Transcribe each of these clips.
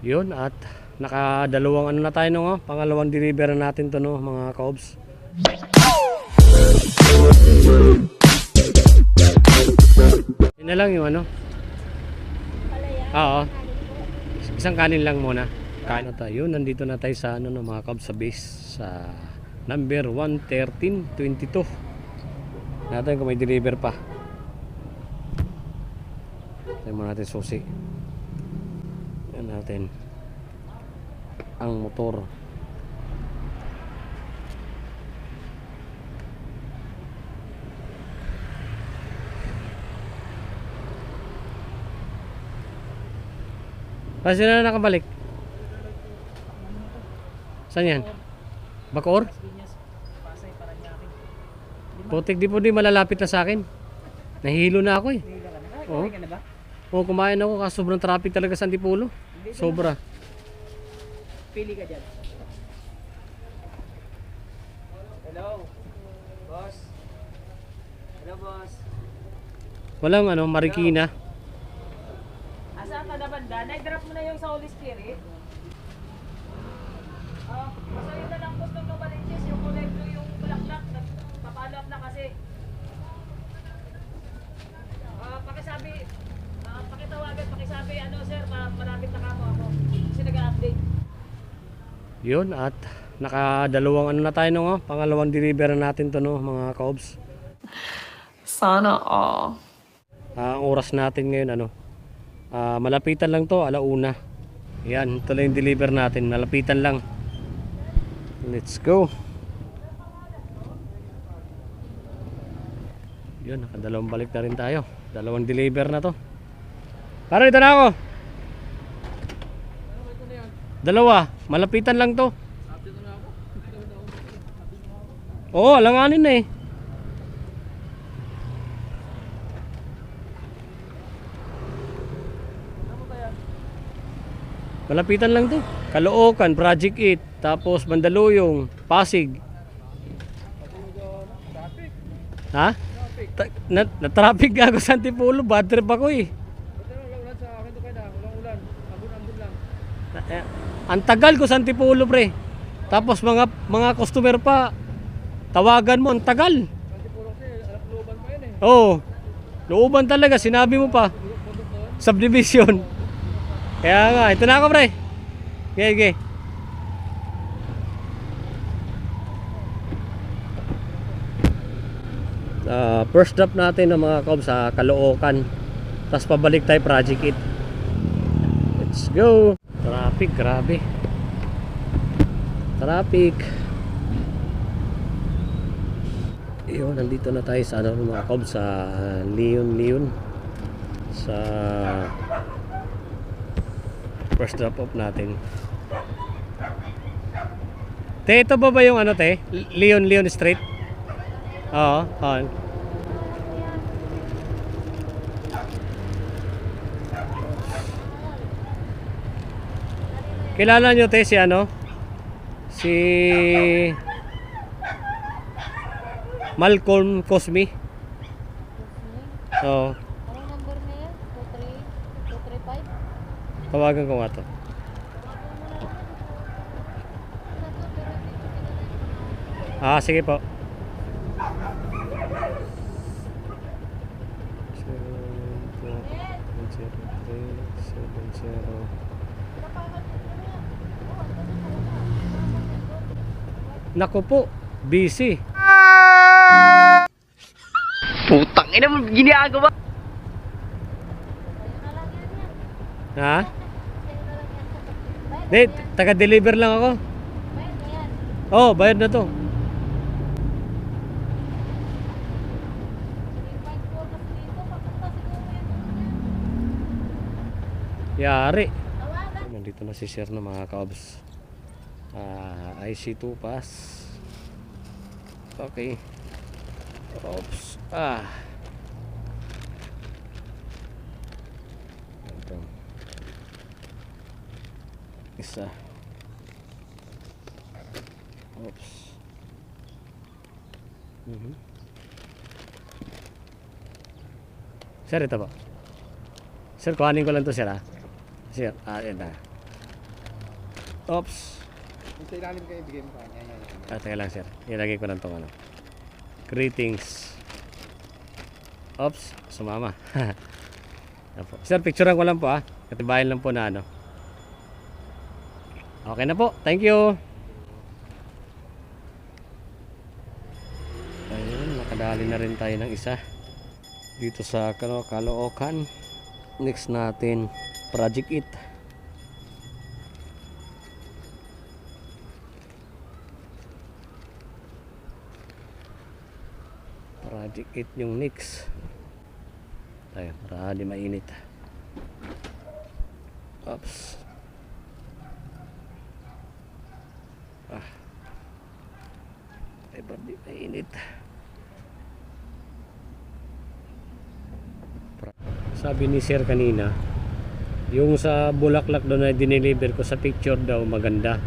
Yun at nakadalawang ano na tayo no, oh, pangalawang deliver na natin to no mga kaobs. Yun na lang yung ano. Oo. Isang kanin lang muna. Kain na tayo. Nandito na tayo sa ano no, mga kaobs sa base sa number 11322. Natin kung may deliver pa. Tayo muna natin susi. Yan natin ang motor. Kasi na nakabalik. Saan yan? Bacoor? Putik di po di malalapit na sa akin. Nahihilo na ako eh. Oo. Oo, kumain ako kasi sobrang traffic talaga sa Antipolo. Sobra. Pili ka dyan. Hello. Boss. Hello, boss. Walang ano, Marikina. Asa ka na banda? Na-drop mo na yung sa Holy Spirit? Ah, basta yun na lang post ng Novaliches, yung kulay blue yung bulaklak, papalo up na kasi. Ah, pakisabi, ah, pakitawagan, pakisabi, ano sir, ma- malapit na kamo ako. Kasi nag-update. Yun at nakadalawang ano na tayo no, oh, pangalawang deliver na natin to no, mga kaobs. Sana all. Ah, ang oras natin ngayon ano, ah, malapitan lang to, alauna. Yan, ito lang yung deliver natin, malapitan lang. Let's go. Yun, nakadalawang balik na rin tayo. Dalawang deliver na to. Parang ito na ako. Dalawa, malapitan lang to. Oo, alanganin na eh. Malapitan lang to. Caloocan, Project 8, tapos Mandaluyong, Pasig. Ha? Ta- na, na-traffic ako sa Antipolo, bad trip ako eh. Na- eh, Ang tagal ko sa Antipolo pre. Tapos mga mga customer pa tawagan mo ang tagal. Oo. Looban talaga, sinabi mo pa. Subdivision. Kaya nga, ito na ako pre. Okay, okay. Ah, first drop natin ng mga cob sa Caloocan. Tapos pabalik tayo Project 8. Let's go. Traffic, grabe. Traffic. Ayun, nandito na tayo sa ano mga cob sa Leon Leon. Sa first drop off natin. Te, ito ba ba yung ano te? Leon Leon Street? Oo, oo. Kilala nyo te si ano? Si Malcolm Cosme. Oo, Anong number na yan? 23? 235? tawagan ko nga to. Ah, sige po. Naku po, busy. Putang ina mo, ginagawa. Ha? Di, taga-deliver lang ako. Bayad na yan. Oh, bayad na to. 354 kasi dito. Papunta siguro yan. Yari. Nandito na si Sir ng mga kaobs. Ah, IC2 pass. Okay. Oops. Ah. Ito. Isa. Oops. Mhm. Sir, ito po. Sir, kuhanin ko lang to sir ha. Sir, ah, na. Oops. Sa ilalim kayo, bigay mo sa Ah, teka lang sir. Ilagay ko lang itong ano. Greetings. Ops, sumama. Yan. Sir, picturean ko lang po ah. Katibayan lang po na ano. Okay na po. Thank you. Ayun, nakadali na rin tayo ng isa. Dito sa Kaloocan. Next natin, Project 8. nakadikit yung mix tayo para di mainit. Oops. Ah. Ay para di mainit? Sabi ni sir kanina yung sa bulaklak daw na dineliver ko sa picture daw maganda.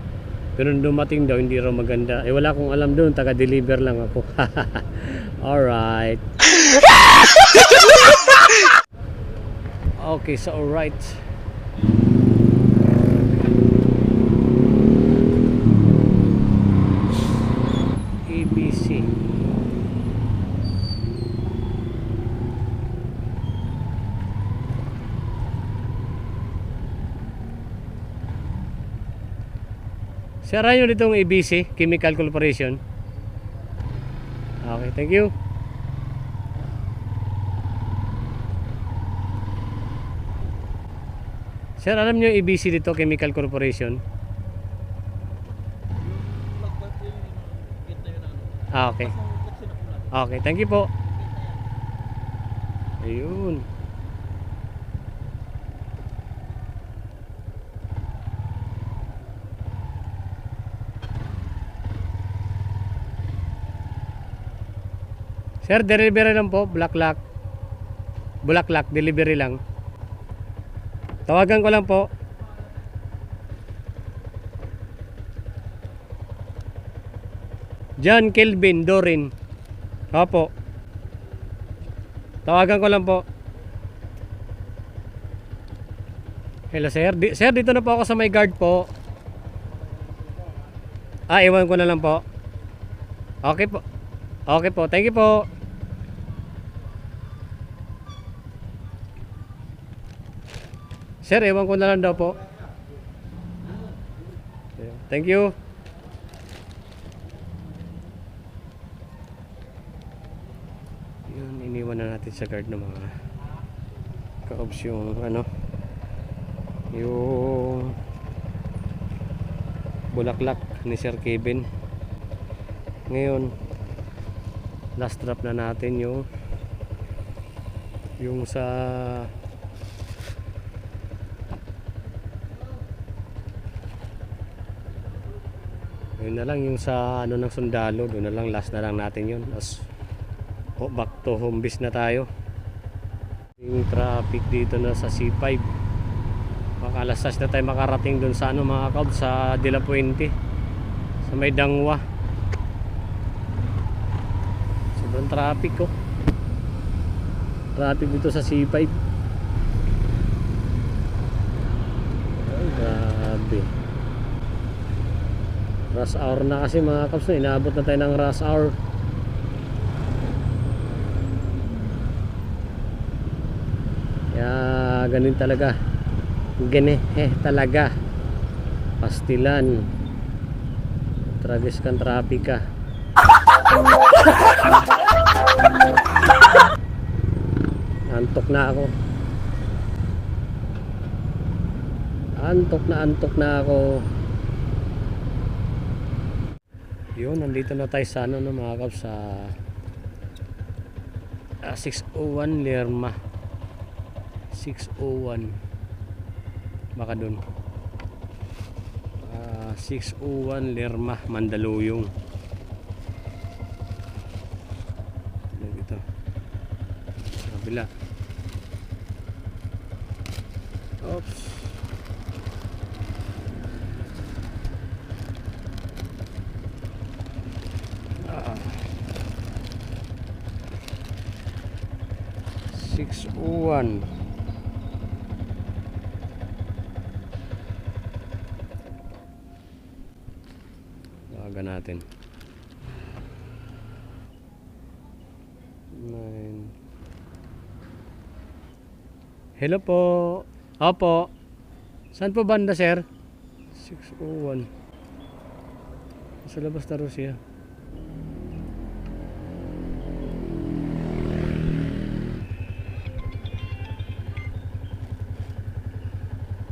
Pero dumating daw hindi raw maganda. Eh wala akong alam doon taga deliver lang ako. alright. okay, so alright. ABC. Sira nyo ditong ABC, Chemical Corporation. Thank you. Sir, alam nyo ABC dito, Chemical Corporation? Ah, okay. Okay, thank you po. Ayun. Sir, delivery lang po, Bulaklak. Bulaklak, delivery lang. Tawagan ko lang po. John Kelvin Dorin. Opo. Tawagan ko lang po. Hello sir. Di, sir, dito na po ako sa may guard po. Ah, iwan ko na lang po. Okay po. Okay po. Thank you po. Sir, ewan ko na lang daw po. Thank you. Yun, iniwan na natin sa guard ng mga kaobs yung ano yung bulaklak ni Sir Kevin ngayon last drop na natin yung yung sa yun na lang yung sa ano ng sundalo doon na lang last na lang natin yun. As, oh, back to home base na tayo. Yung traffic dito na sa C5 baka alas 6 na tayo makarating doon sa ano mga kaub sa De La Puente sa may Dangwa sobrang traffic ko traffic dito sa C5 ay grabe. Rush hour na kasi mga kaps na inaabot na tayo ng rush hour. Kaya ganun talaga. Gane eh talaga. Pastilan. Tragis kan trapika antok na ako. Antok na antok na ako. Yun nandito na tayo sa ano no, mga kaps sa ah, 601 Lerma. 601 baka dun. Ah, 601 Lerma Mandaluyong Ano dito sa kabila oops Ah. 601 601 Tawagan natin. Hello po. Opo. Saan po banda, sir? 601. Sa labas na Russia.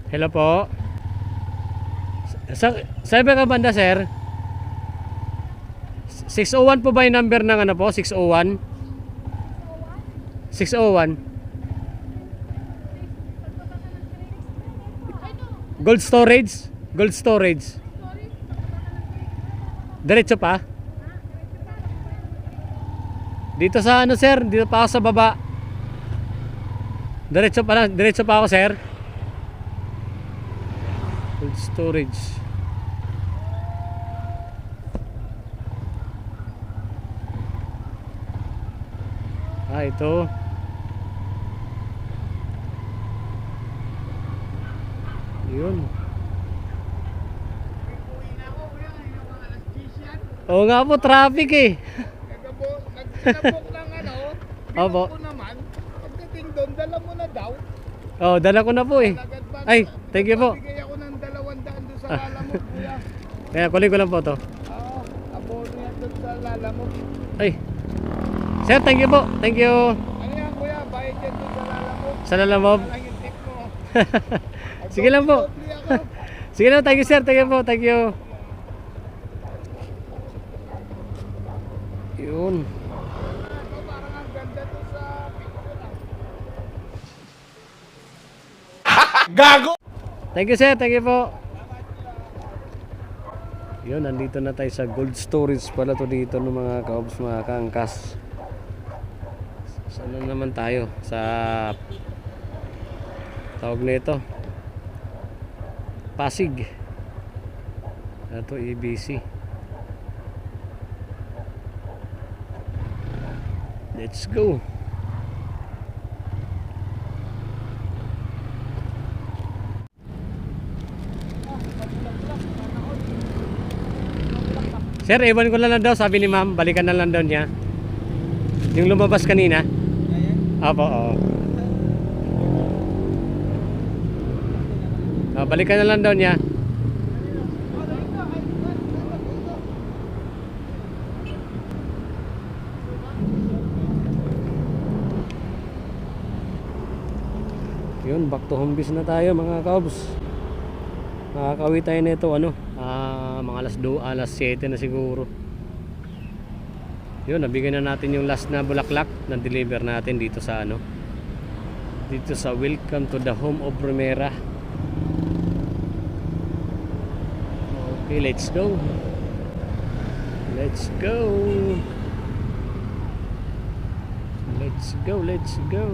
Hello po. Sa, sa iba ka banda, sir? 601 po ba yung number ng ano po? 601? 601? Gold storage? Gold storage? Diretso pa? Dito sa ano sir? Dito pa ako sa baba. Diretso pa lang. Diretso pa ako sir. Gold storage. Ah, ito. Yun. Oo nga po, traffic eh. Nagabo- nag- Nabok ng ano, Opo. ko naman. Pagdating doon, dala mo na daw. Oh, dala ko na po eh. Ay, thank you po. Bigay ako ng dalawang daan doon sa lalamog, kuya. Kaya kunin ko lang po to. Oo, abono yan doon sa lalamog. Ay. Sir, thank you po. Thank you. Ano yan, kuya? Bayad yan doon sa lalamog. Sa lalamob. Lang yung tip mo. Sige lang po. Sige lang, thank you sir. Thank you po. Thank you. Yun. Ah. Thank you sir. Thank you po. Yun, nandito na tayo sa gold storage pala to dito ng mga kaobs, mga kaangkas. Saan na naman tayo? Sa tawag na ito. Pasig. Ito, EBC. Let's go. Sir, ewan ko na lang daw, sabi ni ma'am, balikan na lang daw niya. Yung lumabas kanina. Apo, oo. Ah, balikan na lang daw niya. Yun, back to home base na tayo mga kabs. Nakakawi tayo nito ano, ah, mga alas 2, alas 7 na siguro. Yun, nabigyan na natin yung last na bulaklak na deliver natin dito sa ano. Dito sa Welcome to the Home of Primera. Okay, let's go. Let's go. Let's go, let's go.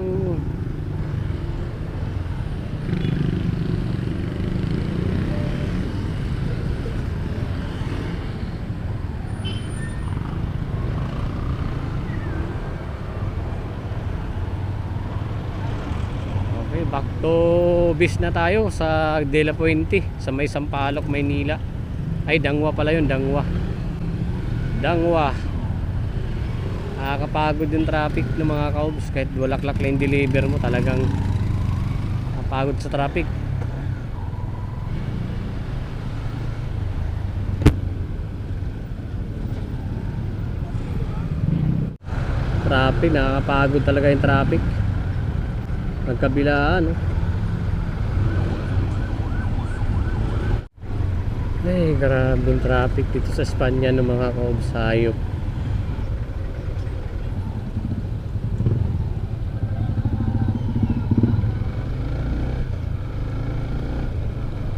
Back to bis na tayo sa De La Puente, sa may Sampaloc, Maynila. Ay, Dangwa pala yun, Dangwa. Dangwa. Nakakapagod yung traffic ng mga kaubs. Kahit walaklak yung deliver mo, talagang napagod sa traffic. Traffic, nakakapagod talaga yung traffic. Magkabilaan, no? Ay, grabe yung traffic dito sa Espanya ng mga kaobs hayop.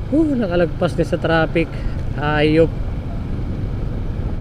Uh, nakalagpas din sa traffic. Hayop.